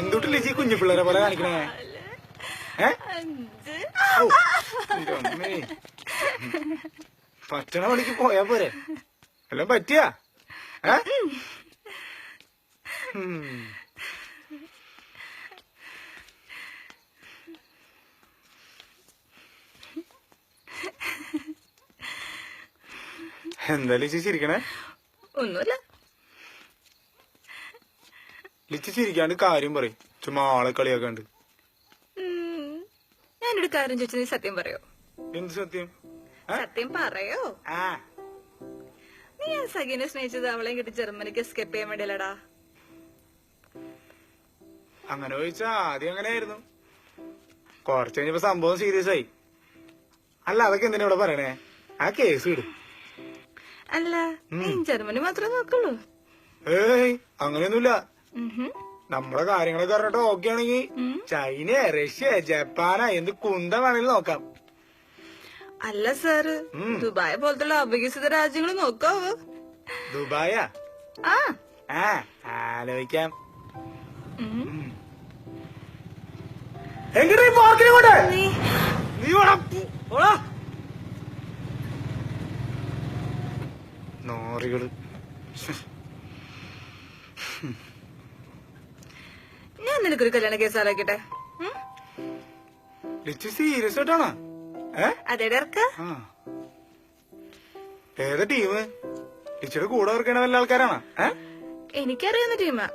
എന്തുട്ട് ചീ കുഞ്ഞു പിള്ളേരെ പോലെ കാണിക്കണേ? പറ്റണ പണിക്ക് പോയാ പോരെ. എല്ലാം പറ്റിയാ? എന്തായാലും ചേച്ചി ഇരിക്കണേ ചിരിക്കണേ? ഒന്നുമില്ല. ലിച്ചി ചിരിക്കാണ്ട് കാര്യം പറയും. ചുമ്മാ ആളെ കളിയാക്കാണ്ട്. ഞാനൊരു കാര്യം ചോദിച്ചു നീ സത്യം പറയോ? എന്ത് സത്യം? സത്യം പറയോ? നീ ആ സഖീനെ സ്നേഹിച്ചത് അവളെയും കിട്ടി ജർമ്മനിക്ക് എസ്കേപ്പ് ചെയ്യാൻ വേണ്ടിയല്ലടാ? അങ്ങനെ ചോദിച്ചാ ആദ്യം അങ്ങനെയായിരുന്നു. കുറച്ച് കഴിഞ്ഞപ്പോ സംഭവം സീരിയസ് ആയി അല്ല അതൊക്കെ എന്തിനാ ഇവിടെ പറയണേ? ആ കേസ് വിടും അല്ല നീ ജർമ്മനി മാത്രമേ നോക്കുള്ളൂ. ഏയ് അങ്ങനെയൊന്നുമില്ല. നമ്മുടെ കാര്യങ്ങളൊക്കെ പറഞ്ഞിട്ട് ഓക്കെ ആണെങ്കിൽ. ചൈന റഷ്യ ജപ്പാന എന്ത് കുന്ത വേണമെങ്കിലും നോക്കാം. അല്ല സാറ്. ദുബായ് പോലത്തുള്ള അവികസിത രാജ്യങ്ങൾ നോക്കോ ദുബായാ? ആ. ആലോചിക്കാം. നീ. നോറികൾ. ഞാൻ നിനക്കൊരു കല്യാണ കേസ് ആലോചിക്കട്ടെ? ലിച്ചു സീരിയസ് ആയിട്ടാണോ ഏ? അതേടെ ഇറക്ക. ഏതാ ടീം ലിച്ചിയുടെ കൂടെ വർക്കണ വല്ല ആൾക്കാരാണോ? ഏ? എനിക്കറിയാവുന്ന ടീമാ.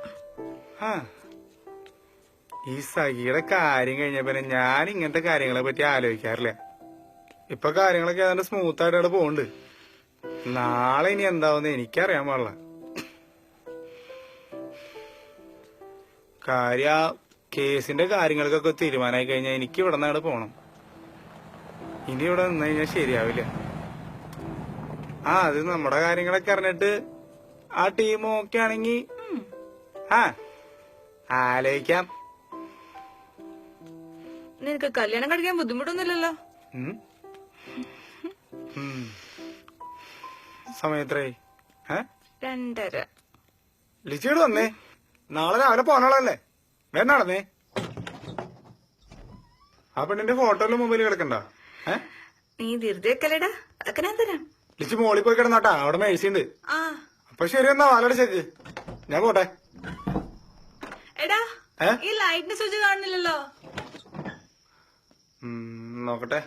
ഈ സഖിയുടെ കാര്യം കഴിഞ്ഞ പിന്നെ ഞാൻ ഇങ്ങനത്തെ കാര്യങ്ങളെ പറ്റി ആലോചിക്കാറില്ല. ഇപ്പൊ കാര്യങ്ങളൊക്കെ ഏതാണ്ട് സ്മൂത്ത് ആയിട്ട് അവിടെ പോകുന്നുണ്ട് നാളെ ഇനി എന്താവുന്ന എനിക്കറിയാൻ പാടില്ല. കാര്യ കേസിന്റെ കാര്യങ്ങൾക്കൊക്കെ തീരുമാനമായി കഴിഞ്ഞാൽ എനിക്ക് ഇവിടെ നിന്നാണ് പോണം. ഇനി ഇവിടെ നിന്ന് കഴിഞ്ഞാൽ ശരിയാവില്ല. ആ അത് നമ്മുടെ കാര്യങ്ങളൊക്കെ അറിഞ്ഞിട്ട് ആ ടീം ഓക്കെ ആണെങ്കി ആ ആലോചിക്കാം. നിനക്ക് കല്യാണം കഴിക്കാൻ ബുദ്ധിമുട്ടൊന്നുമില്ലല്ലോ? സമയത്രേ രണ്ടര. ലിച്ചിയോട് വന്നേ. നാളെ രാവിലെ പോകാനുള്ളതല്ലേ? നടന്നേ ആ പെണ്ണിന്റെ ഫോട്ടോയിലും മൊബൈൽ കിടക്കണ്ട. നീ ധൃതി വെക്കല്ലേടാ? അതൊക്കെ ഞാൻ തരാം. ലിച്ചി മോളിൽ പോയി കിടന്നാട്ടാ അവിടെ മേഴ്സിണ്ട് അപ്പൊ ശരി എന്നാ വാലയുടെ ചെക്ക് ഞാൻ പോട്ടെ. എടാ ഈ സ്വിച്ച് കാണുന്നില്ലല്ലോ. നോക്കട്ടെ.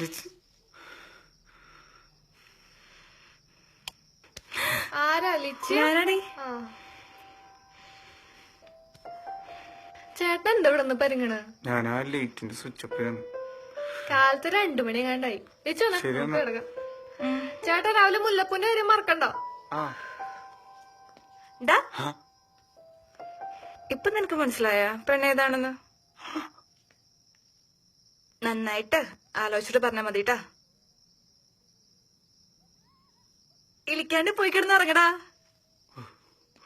ലിച്ചി ആരാ ലിച്ചി. ചേട്ടൻ എന്താ ഇവിടെ നിന്ന് പരിങ്ങണ്? ഞാൻ ആ ലൈറ്റിന്റെ സ്വിച്ച് ഓഫ് ചെയ്യണം കാലത്ത് രണ്ടു മണി കണ്ടായി ലിച്ചു. ചേട്ടൻ രാവിലെ മുല്ലപ്പൂന്റെ കാര്യം മറക്കണ്ടോ. ഇപ്പൊ നിനക്ക് മനസ്സിലായ? പെണ്ണേതാണെന്ന് നന്നായിട്ട് ആലോചിച്ചിട്ട് പറഞ്ഞാ മതിട്ടാ. ഇളിക്കാണ്ട് പോയി കിടന്ന് ഇറങ്ങടാ